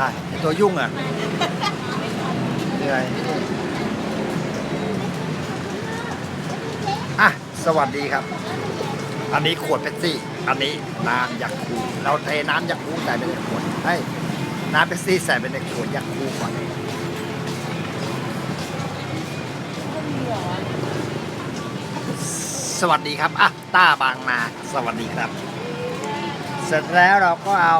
ใช่ไอ้ตัวยุ่งอะเหนื่อยอะ สวัสดีครับ อันนี้ขวดเป๊ปซี่ อันนี้น้ำยักคูเราเทน้ำยักคูใส่ไปในขวดให้น้ำเป๊ปซี่ใส่ไปในขวดยักคูก่อนสวัสดีครับอะต้าบางนา สวัสดีครับ เสร็จแล้วเราก็เอา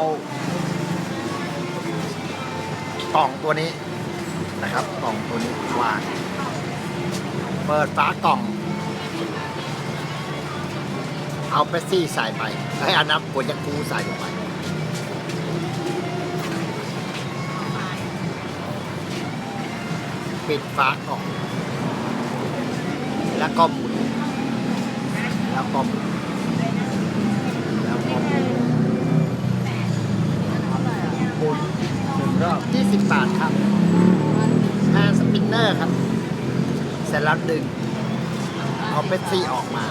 กล่องตัวนี้นะครับ กล่องตัวนี้วางเปิดฝากล่อง เอาเปปซี่ใส่ไปให้อาน้ำขวดยักษ์คูใส่ลงไปปิดฝากล่อง แล้วก็หมุนแล้วก็หมุนแล้วก็หมุนหมุนหนึ่งรอบยี่สิบบาทครับแฮนสปินเนอร์ครับ เสร็จแล้วดึง เอาเปปซี่ออกมา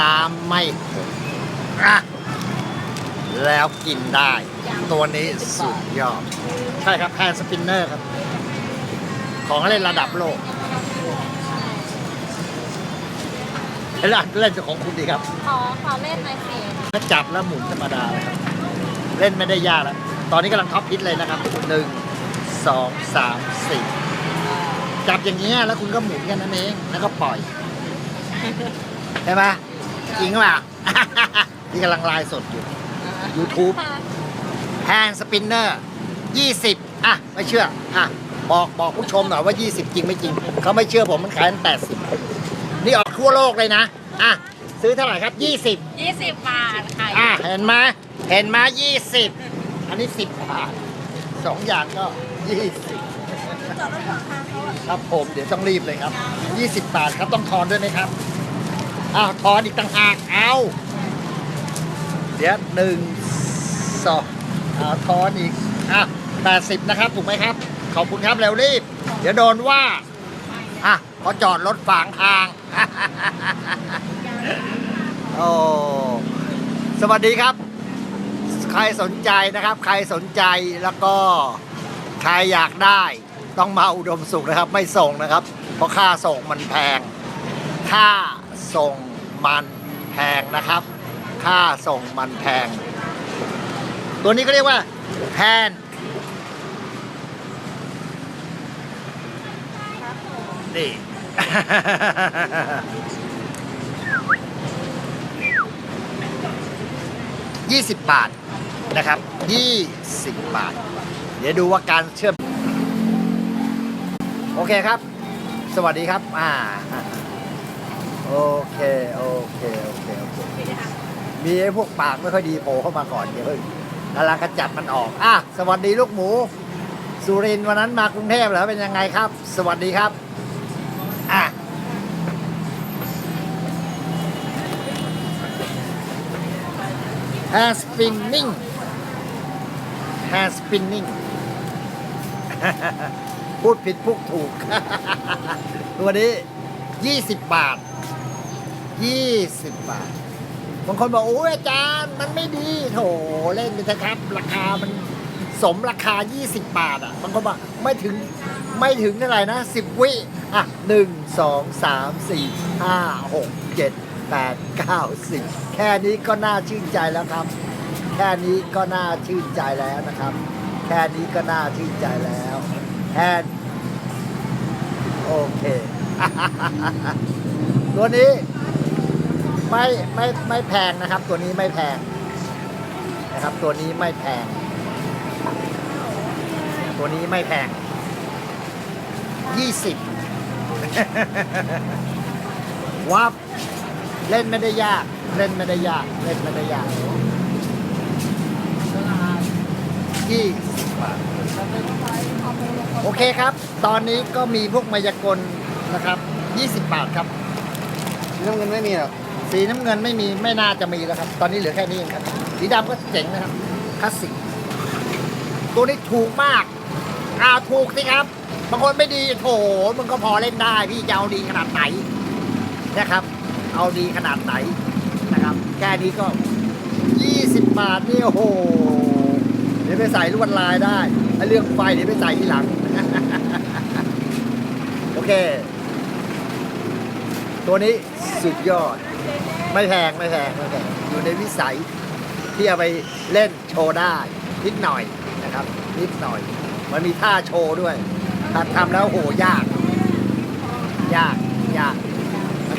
น้ำไม่หกอะแล้วกินได้ ตัวนี้สุดยอด ใช่ครับแฮนสปินเนอร์ครับ ของเล่นระดับโลกเล่นเล่นของคุณดีครับ ขอขอเล่นหน่อยสิถ้าจับแล้วหมุนธรรมดาเลยครับ เล่นไม่ได้ยากแล้ว ตอนนี้กำลังท็อปฮิตเลยนะครับหนึ่งสองสามสี่ จับอย่างเงี้ยแล้วคุณก็หมุนกันนั่นเองแล้วก็ปล่อยใช่ไหมจริงเปล่าที่กำลังไลฟ์สดอยู่ YouTube แฮนสปินเนอร์ยี่สิบอะ ไม่เชื่อ อะ บอกบอกผู้ชมหน่อยว่า 20 จริงไม่จริง เขาไม่เชื่อผมมันขายแปดสิบนี่ออกทั่วโลกเลยนะ อะ ซื้อเท่าไหร่ครับ 20ยี่สิบบาทค่ะอะ เห็นไหมเห็นไหม20อันนี้ 10 บาทสองอย่างก็ 20 ครับผมเดี๋ยวต้องรีบเลยครับ 20 บาทครับต้องทอนด้วยไหมครับอ้าวทอนอีกต่างหากเอาเดี๋ยวหนึ่งสองอ้าวทอนอีกอะ80นะครับถูกไหมครับ ขอบคุณครับเร็วรีบ เดี๋ยวโดนว่าอะพอจอดรถฝางทาง โอ้สวัสดีครับ ใครสนใจนะครับ ใครสนใจแล้วก็ใครอยากได้ ต้องมาอุดมสุขนะครับ ไม่ส่งนะครับ เพราะค่าส่งมันแพง ค่าส่งมันแพงนะครับ ค่าส่งมันแพง ตัวนี้ก็เรียกว่าแพนนี่ยี่สิบบาทนะครับยี่สิบบาท เดี๋ยวดูว่าการเชื่อม โอเคครับ สวัสดีครับ อ่า โอเค โอเค โอเค โอเค มีไอ้พวกปากไม่ค่อยดีโผล่เข้ามาก่อนเดี๋ยวเพิ่งกำลังกระจัดมันออก อะ สวัสดีลูกหมู สุรินวันนั้นมากรุงเทพแล้วเป็นยังไงครับ สวัสดีครับ อะ hair spinning hair spinning พูดผิดพูดถูก ตัวนี้20บาท20บาทบางคนบอกโอ้ยอาจารย์มันไม่ดีโถเล่นไปเถอะครับ ราคามันสมราคา 20 บาทอะบางคนบอกไม่ถึงไม่ถึงเท่าไหร่นะ 10 วิอะ 1 2 3 4 5 6 7 8 9 10 แค่นี้ก็น่าชื่นใจแล้วครับ แค่นี้ก็น่าชื่นใจแล้วนะครับ แค่นี้ก็น่าชื่นใจแล้วแค่ โอเค ตัวนี้ไม่ไม่ไม่แพงนะครับ ตัวนี้ไม่แพงนะครับ ตัวนี้ไม่แพง ตัวนี้ไม่แพงยี่สิบวับเล่นไม่ได้ยาก เล่นไม่ได้ยาก เล่นไม่ได้ยากยี่สิบบาท โอเคครับ ตอนนี้ก็มีพวกมายากลนะครับยี่สิบบาทครับน้ำเงินไม่มีหรอกสีน้ำเงินไม่มีไม่น่าจะมีแล้วครับ ตอนนี้เหลือแค่นี้เองครับ สีดำก็เจ๋งนะครับคลาสสิกตัวนี้ถูกมากอ่าถูกสิครับบางคนไม่ดีโถมันก็พอเล่นได้ พี่จะเอาดีขนาดไหนนะครับ เอาดีขนาดไหนนะครับแค่นี้ก็ 20 บาทนี่โอ้โหยวไปใส่ลวดลายได้ไอ้เรื่องไฟเดี๋ยวไปใส่ทีหลังโอ เค ตัวนี้สุดยอด ไม่แพงไม่แพงไม่แพงอยู่ในวิสัยที่เอาไปเล่นโชว์ได้นิดหน่อยนะครับ นิดหน่อย มันมีท่าโชว์ด้วยถ้าทำแล้วโหยาก ยากยาก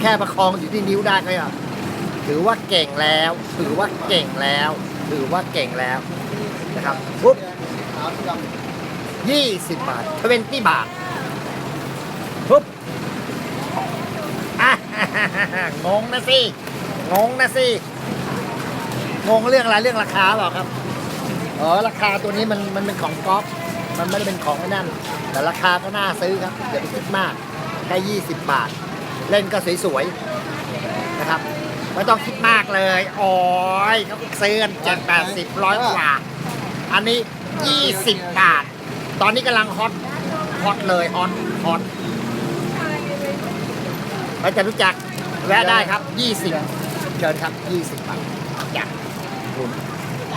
แค่ประคองอยู่ที่นิ้วได้ก็ถือว่าเก่งแล้ว ถือว่าเก่งแล้ว ถือว่าเก่งแล้วนะครับปุ๊บยี่สิบบาทเป็นที่บาทปุ๊บ อะ งงนะสิงงนะสิงงเรื่องอะไรเรื่องราคาเปล่าครับอ๋อราคาตัวนี้มันมันเป็นของก๊อฟมันไม่ได้เป็นของนั่น แต่ราคาก็น่าซื้อครับอย่าไปคิดมากแค่ยี่สิบบาท เล่นก็สวยๆนะครับไม่ต้องคิดมากเลยโอ้ยเขาซื้อกันเจ็ดแปดสิบร้อยกว่า อันนี้ยี่สิบบาท ตอนนี้กำลังฮอตฮอตเลยฮอตฮอตเราจะรู้จัก แวะได้ครับ 20 เชิญครับ 20บาทจ้ะ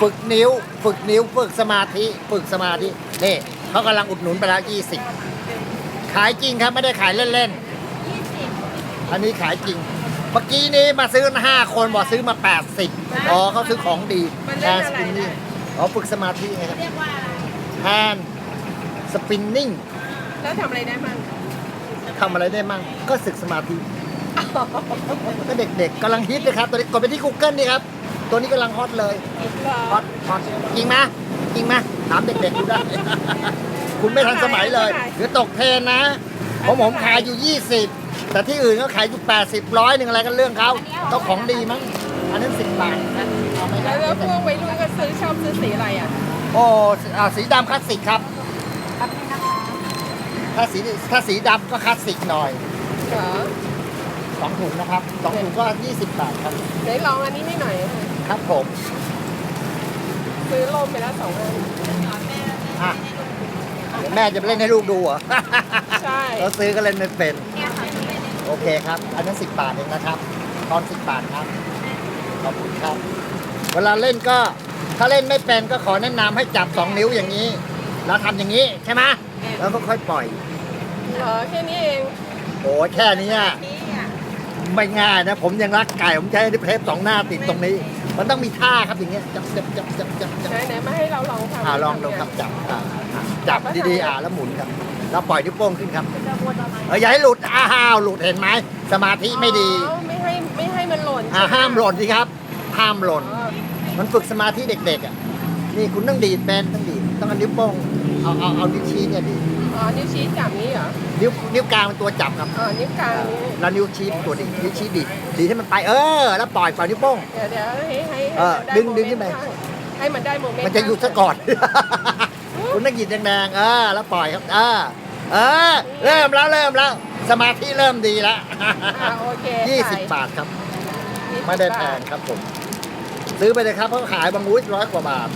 ฝึกนิ้ว ฝึกนิ้ว ฝึกสมาธิ ฝึกสมาธิ นี่เขากำลังอุดหนุนไปแล้ว 20 ขายจริงครับไม่ได้ขายเล่นๆ อันนี้ขายจริง เมื่อกี้นี้มาซื้อห้าคนบอกซื้อมา 80 อ๋อเขาซื้อของดีแฮนสปินนิ่งอ๋อฝึกสมาธิไงครับเรียกว่าอะไรแฮนสปินนิ่ง แล้วทำอะไรได้มั่งทำอะไรได้มั่งก็ศึกสมาธิ ก็เด็กๆกำลังฮิตเลยครับตัวนี้กดไปที่ Google นี่ครับ ตัวนี้กำลังฮอตเลยฮอตฮอตจริงไหมจริงไหมถามเด็กๆดูได้ คุณไม่ทันสมัยเลยเดี๋ยวตกเทรนนะผมผมขายอยู่ 20 แต่ที่อื่นก็ขายอยู่80ร้อยหนึ่งอะไรกันเรื่องเขาต้องของดีมั้งอันนั้น10บาทนะเอาไหมคแล้รัวบแล้วพวกวัยรุ่นก็ซื้อชอบซื้อสีอะไรอะโอ้อ่าสีดำคลาสสิกครับถ้าสีถ้าสีดำก็คลาสสิกหน่อยเหรอ สองถุงนะครับสองถุงก็20บาทครับไหนลองอันนี้ให้หน่อยครับผม ซื้อลมไปแล้วสองอันอะเดี๋ยวแม่จะไปเล่นให้ลูกดูเหรอ ใช่ เราซื้อก็เล่นไม่เป็นเนี่ยค่ะที่เป็น โอเคครับ อันนั้นสิบบาทเองนะครับ ตอนสิบบาทครับ ขอบคุณครับ เวลาเล่นก็ ถ้าเล่นไม่เป็นก็ขอแนะนำให้จับสองนิ้วอย่างนี้ แล้วทำอย่างนี้ใช่ไหมแล้วก็ค่อยปล่อย เหรอแค่นี้เอง โอ้ยแค่นี้อะนี่อะ ไม่ง่ายนะ ผมยังรักไก่ ผมใช้เทปสองหน้าติดตรงนี้ มันต้องมีท่าครับอย่างเงี้ยจับจับจับจับจับจับไหนไหนมาให้เราลองทำอ่าลองดูครับจับอ่าอ่าจับดีๆอ่าแล้วหมุนครับ แล้วปล่อยนิ้วโป้งขึ้นครับจะวนอะไรเอออย่าให้หลุดอ้าวหลุดเห็นไหมสมาธิไม่ดีอ๋อไม่ให้ไม่ให้มันหล่นอ่าใช่ไห้ามหล่นสิครับ ห้ามหล่นอ๋อมันฝึกสมาธิเด็กๆอะนี่คุณต้องดีดเป็นต้องดีดต้องเอานิ้วโป้งเอาเอาเอานิ้วชี้เนี่ยดีด อ๋อ นิ้วชี้จับนี้เหรอ นิ้วนิ้วกลางเป็นตัวจับครับอ๋อ นิ้วกลางนี้ แล้วนิ้วชี้เป็นตัวดีดนิ้วชี้ดีดดีดให้มันไปเออ แล้วปล่อยปล่อยนิ้วโป้ง เดี๋ยวเดี๋ยวให้ให้เออให้มันดึงดึงขึ้นไป โมเต์ให้มันได้โมเมนต์มันจะหยุดซะก่อน คุณต้องหยิดแดงๆเออแล้วปล่อยครับเออเออ เริ่มแล้วเริ่มแล้ว สมาธิเริ่มดีแล้วอ่าโอเคยี่สิบขยบาทครับ20ไม่ได้แพงครับผม ซื้อไปเลยครับเขาขายบางอุ้ยร้อยกว่าบาท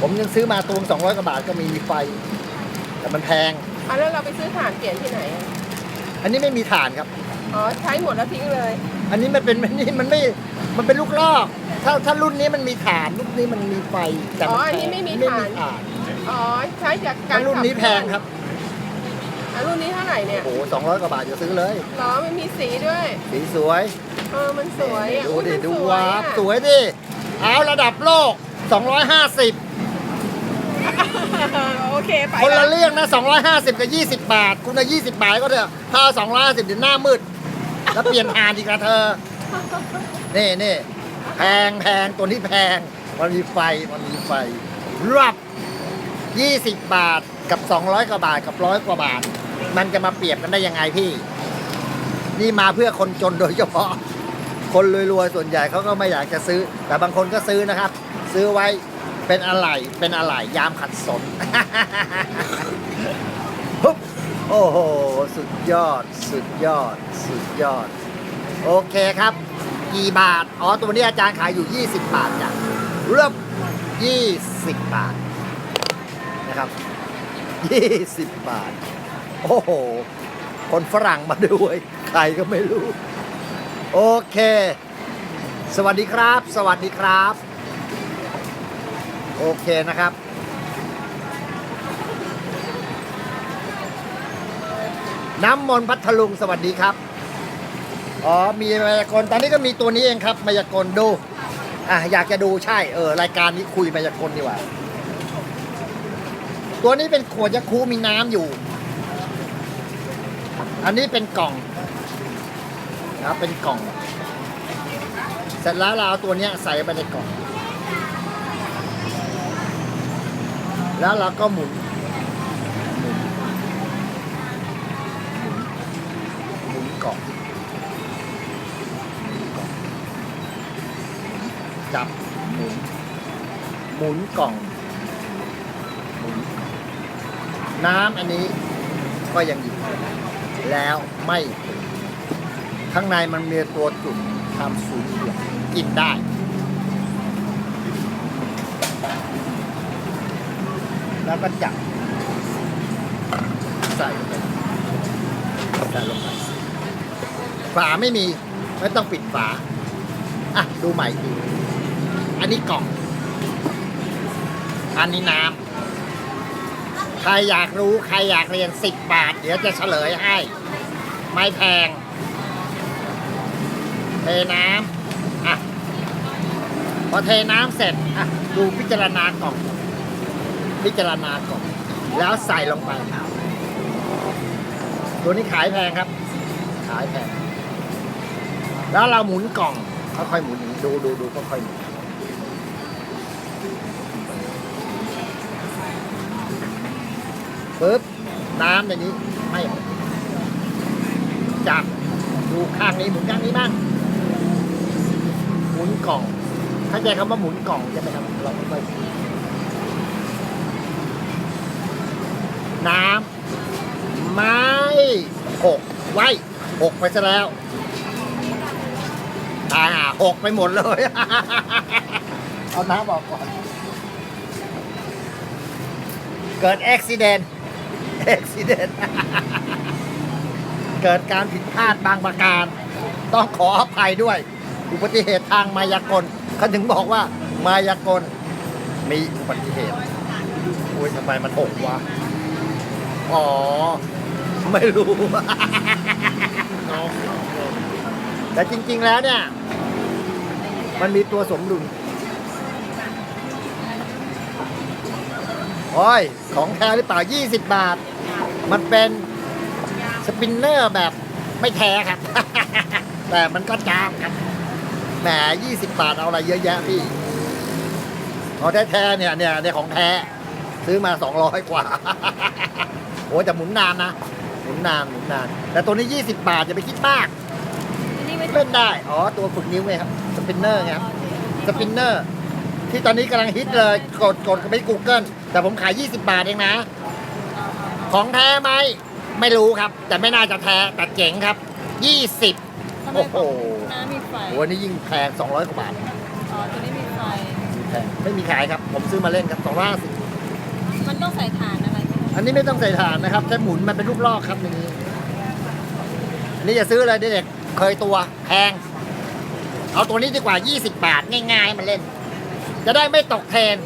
ผมยังซื้อมาตวงสองร้อยกว่าบาทก็มีไฟ แต่มันแพง อะแล้วเราไปซื้อถ่านเปลี่ยนที่ไหนอะอันนี้ไม่มีฐานครับ อ๋อใช้หมดแล้วทิ้งเลย อันนี้มันเป็นมันนี่มันไม่ มันเป็นลูกลอก ถ้าถ้ารุ่นนี้มันมีฐานรุ่นนี้มันมีไฟแต่อ๋อมัอันแพนี้งไม่มีไม่ฐานมีฐานอ๋อใช้จากกาถ้ารรุ่นนี้ขัแพงครับ อะรุ่นนี้เท่าไหร่เนี่ยโอ้โหสองร้อยกว่าบาทจะซื้อเลย ล้อมันมีสีด้วยสีสวยเออมันสวยอะดูอุ๊ยดิมันดูสววายบอะสวยดิเอาระดับโลก 250 โอเคไปคนแล้ละวเรื่องนะ 250 กับ 20 บาท คุณเอา20 บาทก็เถอะถ้าเอา250เดี๋ยวหน้ามืด แล้วเปลี่ยนอ่านอีกละเธอ นี่นี่แพงแพงตัวนี้แพง มันมีไฟ มันมีไฟรับ 20 บาทกับ 200 กว่าบาทกับร้อยกว่าบาท มันจะมาเปรียบกันได้ยังไงพี่ นี่มาเพื่อคนจนโดยเฉพาะ คนรวยๆส่วนใหญ่เขาก็ไม่อยากจะซื้อ แต่บางคนก็ซื้อนะครับ ซื้อไว้ เป็นอะไร เป็นอะไร ยามขัดสนปุ๊บโอ้โห สุดยอด สุดยอด สุดยอด โอเคครับ กี่บาท อ๋อ ตัวนี้อาจารย์ขายอยู่ 20 บาทจ้ะเริ่ม20 บาท นะครับ 20 บาท โอ้โห คนฝรั่งมาด้วย ใครก็ไม่รู้ โอเค สวัสดีครับ สวัสดีครับ โอเคนะครับ น้ำมนพัทลุงสวัสดีครับ อ๋อ มีมายากลตอนนี้ก็มีตัวนี้เองครับ มายากลดู อะ อยากจะดูใช่ เออ รายการนี้คุยมายากลดีกว่า ตัวนี้เป็นขวดยาคูมีน้ำอยู่ อันนี้เป็นกล่องนะเป็นกล่อง เสร็จแล้วเราเอาตัวนี้ใส่ไปในกล่อง แล้วเราก็หมุนหมุนหมุนกล่องหมุนกล่องจับหมุนหมุนกล่องหมุนกล่องน้ำอันนี้ก็ยังอยู่แล้วไม่ขุ่นข้างในมันมีตัวจุดทำสูงเหลี่ยกินได้ แล้วก็จับใส่ลงไปใส่ลงไปฝาไม่มีไม่ต้องปิดฝาอะดูใหม่อีกอันนี้กล่อง อันนี้น้ำใครอยากรู้ใครอยากเรียนสิบบาท เดี๋ยวจะเฉลยให้ ไม่แพงเทน้ำอะพอเทน้ำเสร็จอะดูพิจารณากล่อง พิจารณาก่องแล้วใส่ลงไป ตัวนี้ขายแพงครับ ขายแพง แล้วเราหมุนกล่อง ค่อยๆหมุนอย่างนี้ดูดูดูค่อยๆหมุนปึ๊บน้ำในนี้ไม่ออกจับดูข้างนี้หมุนข้างนี้บ้างหมุนกล่องเข้าใจคำว่าหมุนกล่องใช่ไหมครับเราไม่ค่อย น้ำไม่หกไว้หกไปซะแล้วอ่าหกไปหมดเลย เอาน้ำออกก่อน เกิดอุบิเหตุอุบิเหตุเกิดการผิดพลาดบางประการ ต้องขออภัยด้วย อุบัติเหตุทางมายากลเขาถึงบอกว่ามายากลมีอุบัติเหตุโอ้ยทำไมมันหกวะ อ๋อ ไม่รู้ แต่จริง ๆ แล้วเนี่ย มันมีตัวสมดุลโอ้ย ของแท้หรือเปล่า 20 บาท มันเป็นสปินเนอร์แบบไม่แท้ครับ แต่มันก็จามครับ แหม 20 บาท เอาอะไรเยอะแยะพี่ ของแท้ๆเนี่ยเนี่ยเนี่ยของแท้ ซื้อมา 200 กว่า โอ้ยแต่หมุนนานนะ หมุนนานหมุนนาน แต่ตัวนี้ 20 บาทอย่าไปคิดมากอันนี้ไม่เล่นได้ อ๋อ ตัวฝึกนิ้วไงครับ สปินเนอร์ไงครับ สปินเนอร์ ที่ตอนนี้กำลังฮิตเลย กดกดไป Google แต่ผมขาย 20 บาทเองนะ ของแท้ไหม ไม่รู้ครับ แต่ไม่น่าจะแท้แต่เจ๋งครับ 20ทำไมโอ้โหน้ำมีไฟโหอันนี้ยิ่งแพง 200 กว่าบาทอ๋อ ตัวนี้มีไฟแพงไม่มีขายครับ ผมซื้อมาเล่นครับ250มันต้องใส่ถ่านอะไรไหม อันนี้ไม่ต้องใส่ถ่านนะครับแค่หมุนมันเป็นลูกลอกครับอย่างนี้อันนี้จะซื้อเลยเด็กๆเคยตัวแพง เอาตัวนี้ดีกว่า 20 บาทง่ายๆมันเล่น จะได้ไม่ตกเทรน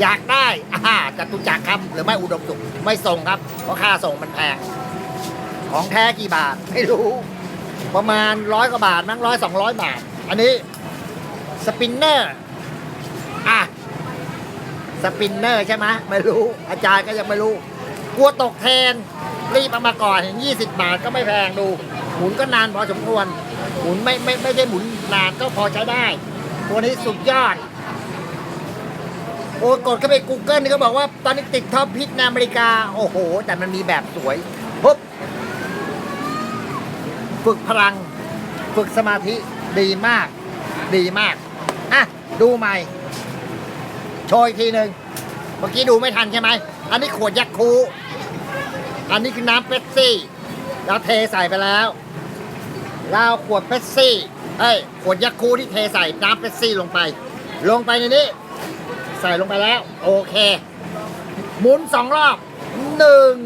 อยากได้อ่าจตุจักรครับหรือไม่อุดมสุขไม่ส่งครับ เพราะค่าส่งมันแพงของแท้กี่บาทไม่รู้ ประมาณร้อยกว่าบาทมั้งร้อยสองร้อยบาท อันนี้สปินเนอร์อะสปินเนอร์ใช่ไหมไม่รู้ อาจารย์ก็ยังไม่รู้ กลัวตกเทนรีบเอามาก่อนเห็น20 บาทก็ไม่แพงดู หมุนก็นานพอสมควร หมุนไม่ไม่ไม่ได้หมุนนานก็พอใช้ได้ ตัวนี้สุดยอด โอ้กดเข้าไป Google นี่ก็บอกว่าตอนนี้ติดท็อปพิทในอเมริกา โอ้โห แต่มันมีแบบสวยปุ๊บฝึกพลัง ฝึกสมาธิดีมาก ดีมาก อะ ดูใหม่ โชยอีกทีหนึ่งเมื่อกี้ดูไม่ทันใช่ไหม อันนี้ขวดยักษ์คู อันนี้คือน้ำเป๊ปซี่ เราเทใส่ไปแล้วเราขวดเป๊ปซี่เอ้ยขวดยักคูที่เทใส่น้ำเป๊ปซี่ลงไป ลงไปในนี้ ใส่ลงไปแล้ว โอเค หมุนสองรอบหนึ่ง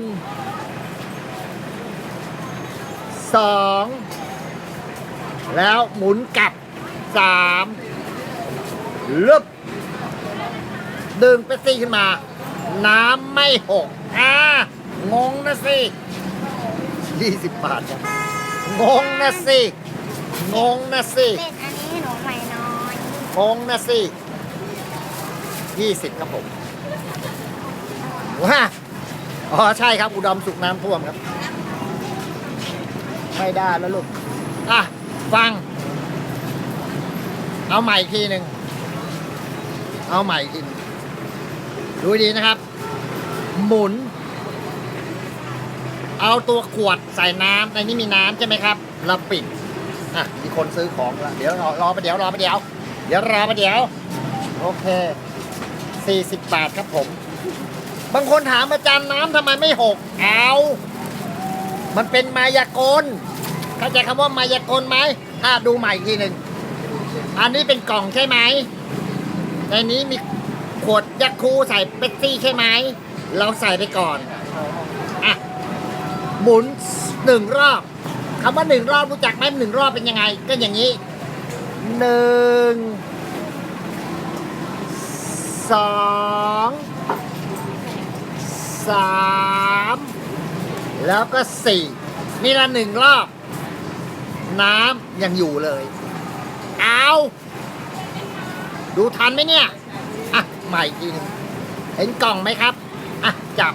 สองแล้วหมุนกลับสามลึบดึงเป๊ปซี่ขึ้นมา น้ำไม่หกอ่า งงนะสิยี่สิบบาทครับงงนะสิงงนะสิเล่นอันนี้ให้หนูใหม่หน้อยงงนะสิยี่สิบครับผมว้าอ๋อใช่ครับอุดมสุขน้ำท่วมครับ ไม่ได้แล้วลูกอะฟัง เอาใหม่อีกทีหนึ่งเอาใหม่อีกทีหนึ่งดูดีนะครับ หมุน เอาตัวขวดใส่น้ำในนี้มีน้ำใช่ไหมครับแล้วปิดอะมีคนซื้อของแล้วเดี๋ยวรอรอไปเดี๋ยวรอไปเดี๋ยว เดี๋ยวรอไปเดี๋ยว โอเค 40 บาทครับผม บางคนถามอาจารย์น้ำทำไมไม่หกเอามันเป็นมายากลเข้าใจคำว่ามายากลไหมถ้าดูใหม่อีกทีหนึ่งอันนี้เป็นกล่องใช่ไหม ในนี้มีขวดยักษ์คูใส่เป๊ปซี่ใช่ไหม เราใส่ไปก่อน หมุนหนึ่งรอบคำว่าหนึ่งรอบรู้จักไหมหนึ่งรอบเป็นยังไง ก็อย่างนี้หนึ่งสองสามแล้วก็สี่นี่ละหนึ่งรอบ น้ำยังอยู่เลย เอาดูทันไหมเนี่ย อะใหม่อีกทีหนึงเห็นกล่องไหมครับ อะ จับ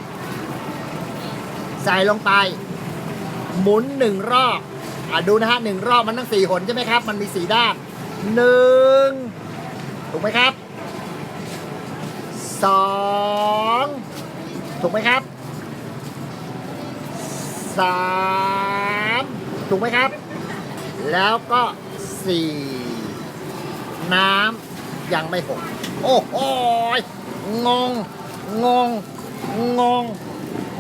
ใส่ลงไป หมุนหนึ่งรอบอะดูนะฮะหนึ่งรอบมันต้องสี่หนใช่ไหมครับ มันมีสี่ด้านหนึ่งถูกไหมครับสองถูกไหมครับสามถูกไหมครับ แล้วก็สี่น้ำยังไม่หกโอ้โหงงงงงง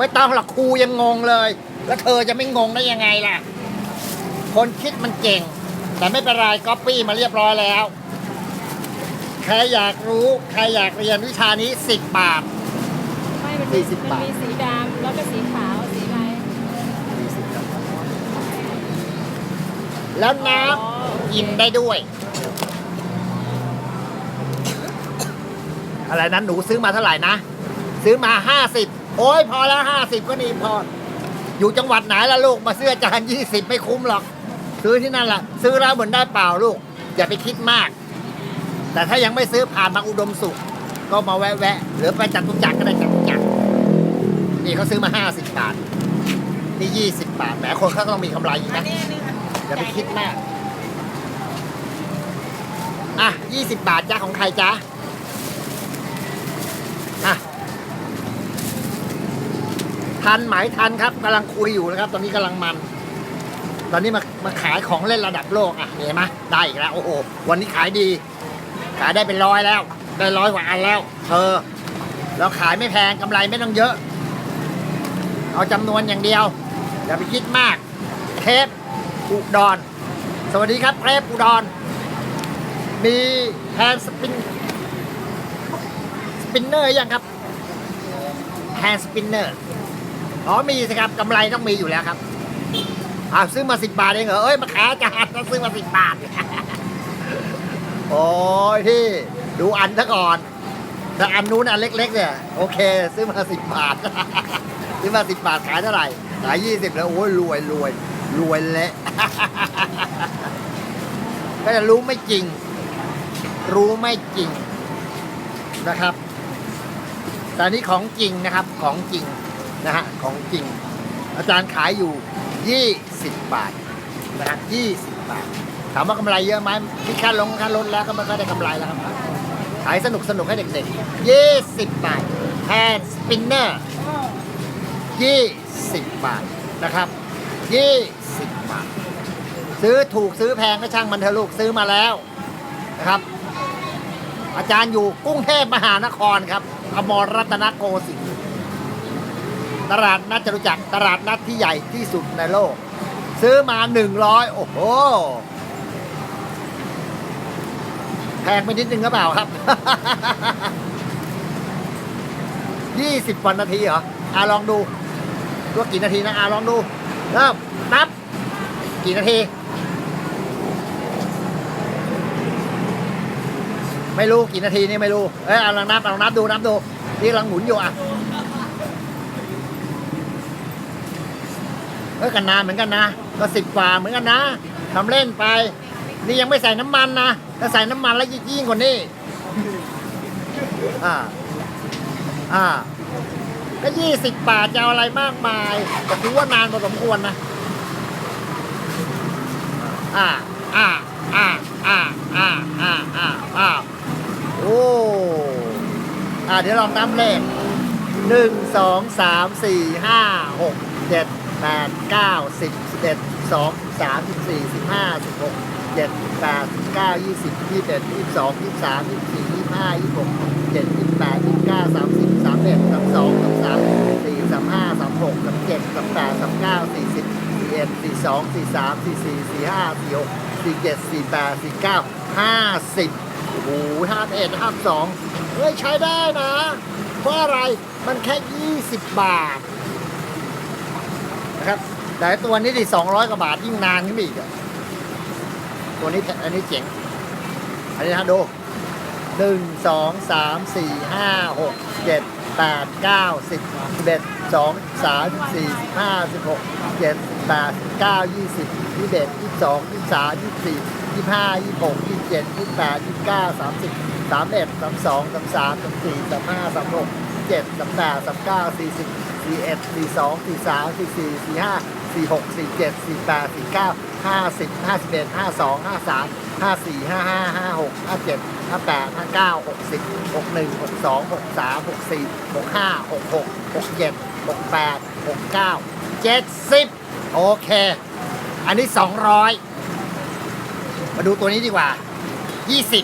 ไม่ต้องหรอกครูยังงงเลย แล้วเธอจะไม่งงได้ยังไงล่ะ คนคิดมันเก่ง แต่ไม่เป็นไรก๊อปปี้มาเรียบร้อยแล้ว ใครอยากรู้ ใครอยากเรียนวิชานี้10บาท ไม่มันสี่มีสิบบาทมันมีสีดำแล้วก็สีขาวสีอะไรแล้วน้อ๋อำกินได้ด้วย อะไรนั้นหนูซื้อมาเท่าไหร่นะ ซื้อมาห้าสิบ โอ้ยพอแล้วห้าสิบก็นี่พอ อยู่จังหวัดไหนล่ะลูกมาซื้ออาจารย์ยี่สิบไม่คุ้มหรอก ซื้อที่นั่นแหละซื้อแล้วเหมือนได้เปล่าลูก อย่าไปคิดมาก แต่ถ้ายังไม่ซื้อผ่านมาอุดมสุข ก็มาแวะๆหรือไปจัตุจักรก็ได้จัตุจักรนี่เขาซื้อมาห้าสิบบาท นี่ยี่สิบบาทแหมคนเขาต้องมีกำไรอยู่นะอย่าไปคิดมาก อะยี่สิบบาทจ้าของใครจ้าอะ ทันหมายทันครับกำลังคุยอยู่นะครับ ตอนนี้กำลังมัน ตอนนี้มามาขายของเล่นระดับโลกอะเห็นไหมได้อีกแล้วโอ้โหวันนี้ขายดี ขายได้เป็นร้อยแล้ว ได้ร้อยกว่าอันแล้ว เธอแล้วขายไม่แพงกำไรไม่ต้องเยอะ เอาจำนวนอย่างเดียว อย่าไปคิดมากเทปอุดร สวัสดีครับเทปอุดร มีแฮนด์สปินสปินเนอร์ยังครับแฮนด์สปินเนอร์ อ๋อมีสิครับกำไรต้องมีอยู่แล้วครับอ้าวซื้อมาสิบบาทเองเหรอเอ้ยมาขายอาจารย์ต้องซื้อมาสิบบาท โอ้ยพี่ดูอันซะก่อนแต่อันนู้นอันเล็ก ๆ เนี่ยโอเค ซื้อมาสิบบาท ซื้อมาสิบบาทขายเท่าไหร่ขายยี่สิบแล้วโอ้ยรวยรวยรวยเละก็จะรู้ไม่จริง รู้ไม่จริงนะครับ แต่นนี้ของจริงนะครับของจริง นะฮะของจริง อาจารย์ขายอยู่ 20 บาทนะฮะ20 บาท ถามว่ากำไรเยอะไหมคิดค่าลงค่ารถแล้วก็ไม่ค่อยได้กำไรแล้วครับ ขายสนุกสนุกให้เด็กๆ 20 บาทแทนสปินเนอร์20 บาทนะครับ 20 บาท ซื้อถูกซื้อแพงก็ช่างมันเถอะลูกซื้อมาแล้วนะครับ อาจารย์อยู่กรุงเทพมหานครครับอมรรัตนโกสินทร์ ตลาดนัดจตุจักรตลาดนัดที่ใหญ่ที่สุดในโลก ซื้อมาหนึ่งร้อยโอ้โหแพงไปนิดนึงหรือเปล่าครับยี่สิบวันนาทีเหรออาลองดูว่ากี่นาทีนะอาลองดูเริ่มนับ กี่นาที ไม่รู้กี่นาทีนี่ไม่รู้ เอ้ยเอาลองนับเอาลองนับดูนับดูนี่ลังหมุนอยู่อะ เอ้ยกันนานเหมือนกันนะ ก็สิบกว่าเหมือนกันนะทำเล่นไป นี่ยังไม่ใส่น้ำมันนะถ้าใส่น้ำมันแล้วยิ่งกว่านี้อ่าอ่าก็ยี่สิบบาทจะเอาอะไรมากมายก็ถือว่านานพอสมควรนะอ่าอ่าอ่าอ่าอ่าอ่าอ่าอ่าโอ้อ่าเดี๋ยวลองนับเลขหนึ่งสองสามสี่ห้าหก แปดเก้าสิบสิบเอ็ดสองสามสิบสี่สิบห้าสิบหกเจ็ดแปดสิบเก้ายี่สิบยี่สิบเอ็ดยี่สิบสองยี่สิบสามยี่สิบสี่ยี่สิบห้ายี่สิบหกเจ็ดยี่สิบแปดยี่สิบเก้าสามสิบสามเอ็ดสามสองสามสามสี่สามห้าสามหกสามเจ็ดสามแปดสามเก้าสี่สิบสี่เอ็ดสี่สองสี่สามสี่สี่สี่ห้าสี่หกสี่เจ็ดสี่แปดสี่เก้าห้าสิบโอ้โหห้าเอ็ดห้าสองเฮ้ยใช้ได้นะ เพราะอะไรมันแค่20บาท นะครับแต่ตัวนี้ดิ200กว่าบาทยิ่งนานขึ้นไปอีกอะตัวนี้อันนี้เจ๋ง อันนี้ฮะดูหนึ่งสองสามสี่ห้าหกเจ็ดแปดเก้าสิบสิบเอ็ดสองสามสี่ห้าสิบหกเจ็ดแปดเก้ายี่สิบยี่สิบเอ็ดยี่สิบสองยี่สิบสามยี่สิบสี่ยี่สิบห้ายี่สิบหกยี่สิบเจ็ดยี่สิบแปดยี่สิบเก้าสามสิบสามเอ็ดสามสองสามสามสามสี่สามห้าสามหกเจ็ดสามแปดสามเก้าสี่สิบ 41 42 43 44 45 46 47 48 49 50 51 52 53 54 55 56 57 58 59 60 61 62 63 64 65 66 67 68 69 70 โอเค อันนี้ 200 มาดูตัวนี้ดีกว่า 20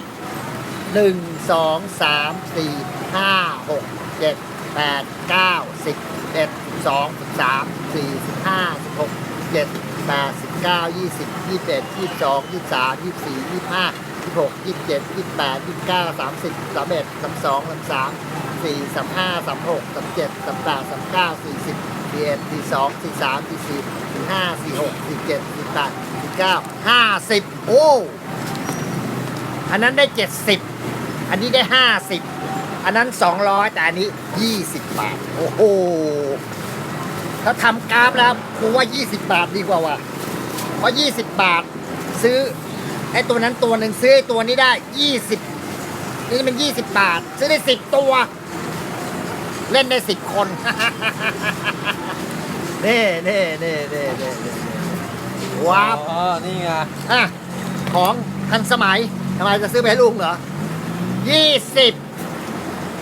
1 2 3 4 5 6 7 แปดเก้าสิบเอ็ดสองสามสี่สิบห้าสิบหกเจ็ดแปดสิบเก้ายี่สิบยี่สิบเอ็ดยี่สิบสองยี่สิบสามยี่สิบสี่ยี่สิบห้ายี่สิบหกยี่สิบเจ็ดยี่สิบแปดยี่สิบเก้าสามสิบสามเอ็ดสามสองสามสามสี่สามห้าสามหกสามเจ็ดสามแปดสามเก้าสี่สิบสี่เอ็ดสี่สองสี่สามสี่สี่สี่ห้าสี่หกสี่เจ็ดสี่แปดสี่เก้าห้าสิบโอ้อันนั้นได้เจ็ดสิบอันนี้ได้ห้าสิบ อันนั้นสองร้อยแต่อันนี้ยี่สิบบาท โอ้โห ถ้าทำกราฟแล้วกูว่ายี่สิบบาทดีกว่าว่ะ เพราะยี่สิบบาท ซื้อไอ้ตัวนั้นตัวหนึ่งซื้อไอ้ตัวนี้ได้ยี่สิบนี่มันยี่สิบบาท ซื้อได้สิบตัว เล่นได้สิบคนเน่เน่เน่เน่เน่เน่ว้าวอ๋อนี่ไง อะ ของทันสมัยทำไมจะซื้อไปให้ลุงเหรอยี่สิบ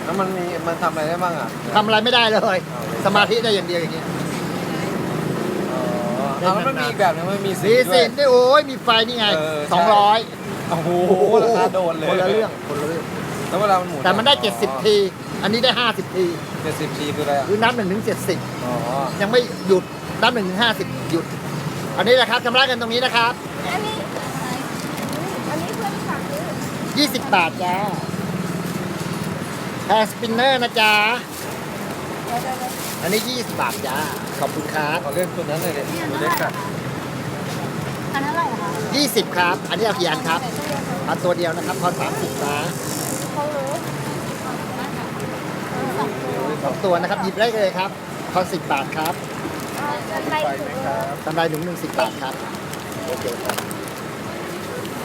แล้วมันมีมันทำอะไรได้บ้างอะ ทำอะไรไม่ได้เลย สมาธิได้อย่างเดียวอย่างนี้อ๋อเอาแล้วมันมีอีกแบบนึงมันมีสีสีด้วสิย นี่โอ้ยมีไฟนี่ไงเออใช่ สองร้อยโอ้โหราคาโดนเลยคนละเรื่องคนละเรื่อง แล้วเวลามันหมุนแต่มันได้เจ็ดสิบที อันนี้ได้ห้าสิบที เจ็ดสิบทีคืออะไรอะคือนับหนึ่งถึงเจ็ดสิบอ๋อยังไม่หยุดนับหนึ่งถึงห้าสิบหยุด อันนี้นะครับชำระกันตรงนี้นะครับอันนี้ อันนี้เพื่อนฝากซื้อยี่สิบบาทจ้า แฮร์สปินเนอร์นะจ๊ะเดี๋ยวเดี๋ยวเดี๋ยวอันนี้ยี่สิบบาทจ้า ขอบคุณครับขอเลือกตัวนั้นเลยเด็ตัวเล็กอะอันนั้นอะไรเหรอคะยี่สิบครับ อันนี้เอากี่อันครับอันตัวเดียวนะครับพอสามสิบนะเขารู้สองตัวนะครับ หยิบได้เลยครับพอสิบบาทครับจะไปถึงกำไรหนึ่งหนึ่งสิบบาทครับ โอเคครับ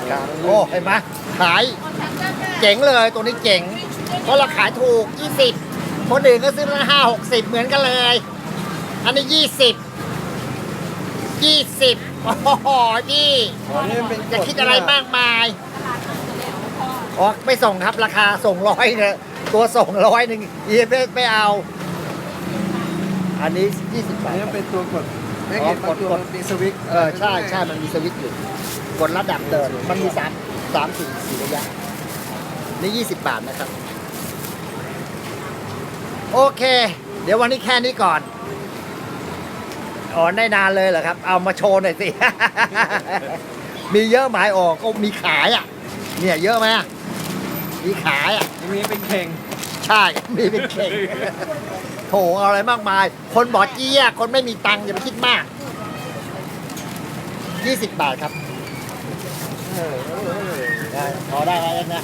ครับโอ้เห็นไหมขาย เจ๋งเลย ตัวนี้เจ๋ง เพราะเราขายถูก 20 คนอื่นก็ซื้อละห้าหกสิบเหมือนกันเลย อันนี้ 20 20 โอ้โหพี่อ๋อนี่มันเป็นจะคิดอะไรมากมายอ๋อไม่ส่งครับราคาส่งร้อยเนี่ยตัวส่งร้อยหนึ่งยีไม่ไม่เอา อันนี้ 20 บาอันทนี้มันเป็นตัวกดไม่เห็นอ๋มัอนกดตัวกดมันมีสวิตช์เออใช่ใช่มันมีสวิตช์อยู่ กดระดับเดินมันมีสามสามสี่สี่ระยะนี่ยี่สิบบาทนะครับ โอเค เดี๋ยววันนี้แค่นี้ก่อนอ๋อได้นานเลยเหรอครับ เอามาโชว์หน่อยสิ มีเยอะหมายออกก็มีขายอะ เนี่ยเยอะไหมอะมีขายอะ มีเป็นเข่ง ใช่ มีเป็นเข่ง โถเอาอะไรมากมาย คนบอกเจี้ย คนไม่มีตังค์อย่าไปคิดมาก 20 บาทครับเออเออเออได้พอได้แล้วนะ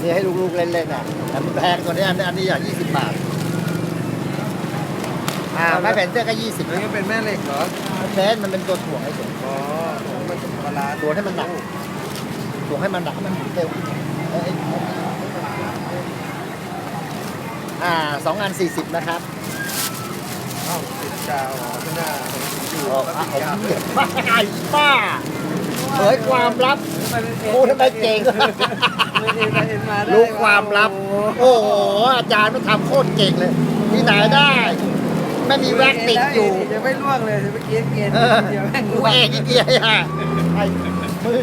นี่ให้ลูกๆเล่นๆน่ะแต่มันแพงตัวนี้อันนี้อันนี้อย่าง20 บาท อ่าไม้แผ่นเสื้อก็ยี่สิบอันนี้เป็นแม่เหล็กเหรอเฟสมันเป็นตัวถ่วงให้เฉยอ๋อมันบาลานซ์ถ่วงให้มันหนักถ่วงให้มันหนักให้มันหมุนเร็วเอ้ยอ่าสองอันสี่สิบนะครับเอ้าติดกาวอ๋อข้างหน้าอยู่โอ้แล้วอะติดผมกาวเก็บป้าไอ้ป้าเผยความลับโอ้ทำไมเก่งไม่ได้ไปเห็นมาได้รู้ความลับโอ้โหโอ้โหอาจารย์มันทำโคตรเก่งเลย ที่ไหนได้ ไม่มีแว็กติดอยู่จะไม่ล่วงเลยจะไม่เกียนเกียนเออเดี๋ยวแม่งกูล่วงเองที่เกียร์อะไอ้มึง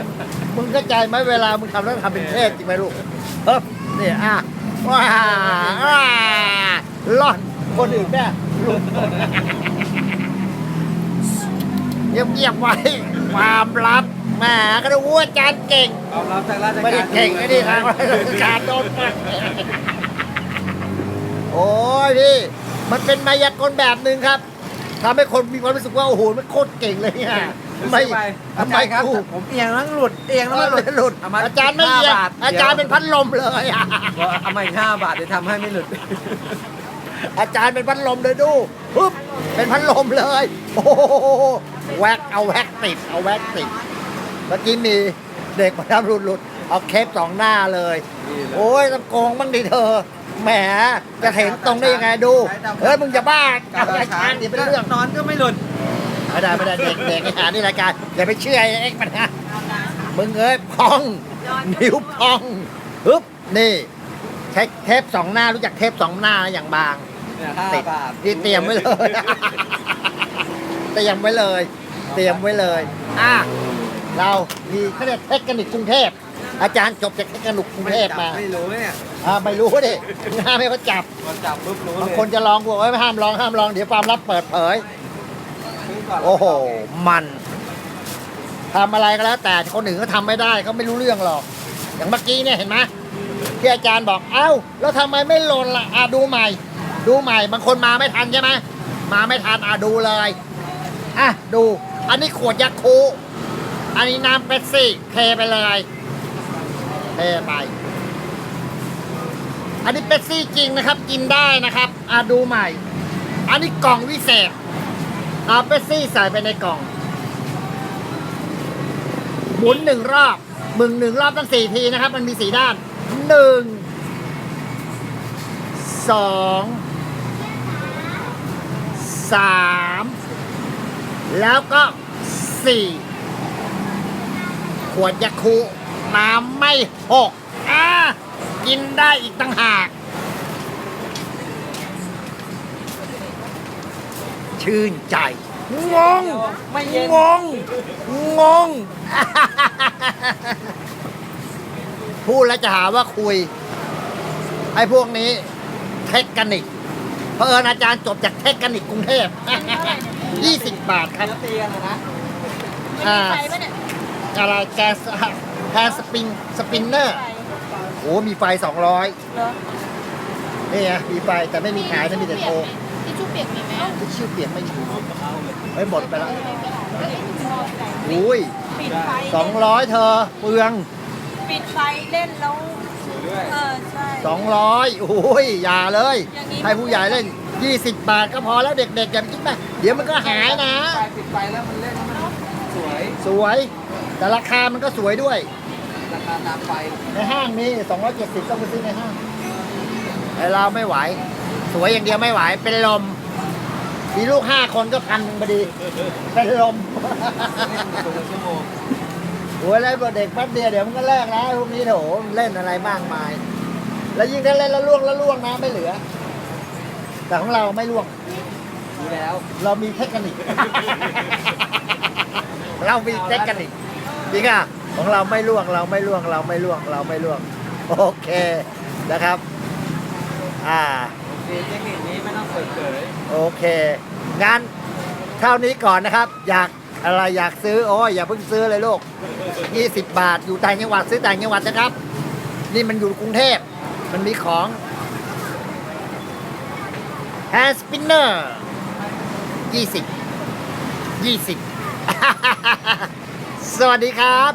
มึงเข้าใจไหมเวลามึงทำแล้วทำเป็นเทพจริงไหมลูกเฮ้ยนี่อะว้าว้าล่อนคนอื่นแม่ลูกเงียบเงียบๆไว้ความลับแหมก็รู้ว่าอาจารย์เก่งความลับทางราชการไม่ได้เก่งไอ้นี่ทางราชการโดนปัดโอ้ยพี่ มันเป็นมายากลแบบหนึ่งครับทำให้คนมีความรู้สึกว่าโอ้โหมันโคตรเก่งเลยเนี่ยทำไมไปทำไมครับกูผมเอียงแล้วหลุดเอียงแล้วมัมันนหลุดหลุดเอามาอาจารย์ไม่เอียงห้าบาทอาจารย์เป็นพัดลมเลยอะเอามาอีกห้าบาทเดี๋ยวทำให้ไม่หลุด อาจารย์เป็นพัดลมเลยดูปุ๊บเป็นพัดลมเลย โอ้โหแว็กเอาแว็กติดเอาแว็กติดเมื่อกี้มีเด็กมาทำหลุดหลุดเอาเคปสองหน้าเลยนี่เลยโอ้ยต้องโกงบ้างดิเธอ แหมจะเห็นตรงได้ยังไงดู เฮ้ยมึงจะบ้ากับรายการนี่เป็นเรื่องนอนก็ไม่หลุดไม่ได้ไม่ได้เด็กเด็กไอ้หานี่รายการอย่าไปเชื่อไอ้เอ็กซ์มันนะมึงเอ้ยพอง นิ้วพองฮึบนี่ใช้เทปสองหน้ารู้จักเทปสองหน้าอย่างบางเนี่ยห้าติดบาทที่เตรียมไว้เลยเตรียมไว้เลย เตรียมไว้เลยอะเรามีเขาเรียกเทคนิคกรุงเทพอาจารย์จบจากเทคนิคกรุงเทพมาไม่รู้เนี่ย อ่าไม่รู้ดิห้ามให้เขาจับพอจับปุ๊บรู้เลยบางคนจะลองบอกว่าห้ามลองห้ามลองเดี๋ยวความลับเปิดเผย ซื้ก่นโอ้โห มันทำอะไรก็แล้ว แต่คนอื่นก็ทำไม่ได้เขาไม่รู้เรื่องหรอก อย่างเมื่อกี้เนี่ยเห็นไหมที่อาจารย์บอกเอ้า แล้วทำไมไม่หล่นล่ะอะดูใหม่ ดูใหม่ บางคนมาไม่ทันใช่ไหมมาไม่ทันอะดูเลยอะดู อันนี้ขวดยาคูอันนี้น้ำเป๊ปซี่เทไปเลยเทไป อันนี้เป๊ปซี่จริงนะครับ กินได้นะครับอะดูใหม่ อันนี้กล่องวิเศษเอาเป๊ปซี่ใส่ไปในกล่องหมุนหนึ่งรอบมึงหนึ่งรอบตั้งสี่ทีนะครับ มันมีสี่ด้านหนึ่งสองสามแล้วก็สี่ขวดยาคูน้ำไม่หกอะ กินได้อีกต่างหาก ชื่นใจ งง ไม่เย็น งง งง พูดแล้วจะหาว่าคุย ไอ้พวกนี้ เทคนิคเพอเอิญอาจารย์จบจากเทคนิคกรุงเทพ 20 บาทครับ ตีกันนะนะอ่าไฟปะเนี่ยอะไรแกสแฮนสปินสปินเนอร์ ไฟ โอ้มีไฟ200เหรอนี่ไงมีไฟแต่ไม่มีขายนะมีแต่โทรทิชชู่เปียกมีไหมที่ชื่อเปลี่ยนไม่ถูกเฮ้ยหมดไปแล้วเอ้ยอุ้ยปิดไฟสองร้อยเธอเปลืองปิดไฟเล่นแล้วด้วยเออใช่สองร้อยโอ้ยอย่าเลยอย่างนี้ให้ผู้ใหญ่เล่น20บาทก็พอแล้วเด็กๆอย่าไปคิดไปเดี๋ยวมันก็หายนะไฟปิดไฟแล้วมันเล่นมันสวยสวย แต่ราคามันก็สวยด้วย ราคาตามไฟในห้างนี่270ต้องไปซื้อในห้างไอเราไม่ไหว สวยอย่างเดียวไม่ไหว เป็นลม มีลูกห้าคนก็พันหนึ่งพอดี เป็นลมเล่นตัวละชั่วโมงโอ้ยแล้วเด็กแป๊บเดียวเดี๋ยวมันก็เลิกแล้วพวกนี้โถมันเล่นอะไรมากมาย แล้วยิ่งถ้าเล่นแล้วล่วงแล้วล่วงนะไม่เหลือ แต่ของเราไม่ล่วง ดูแล้วเรามีเทคนิค เรามีเทคนิคจริงอะ ของเราไม่ล่วงเราไม่ล่วงเราไม่ล่วงเราไม่ล่วงโอเคนะครับ อ่ามีเทคนิคนี้ไม่ต้องเปิดเผยโอเค งั้นเท่านี้ก่อนนะครับ อยากอะไรอยากซื้อโอ้ยอย่าเพิ่งซื้อเลยลูก20 บาท อยู่ต่างจังหวัดซื้อต่างจังหวัดนะครับ นี่มันอยู่กรุงเทพ มันมีของ hand spinner 20 20 สวัสดีครับ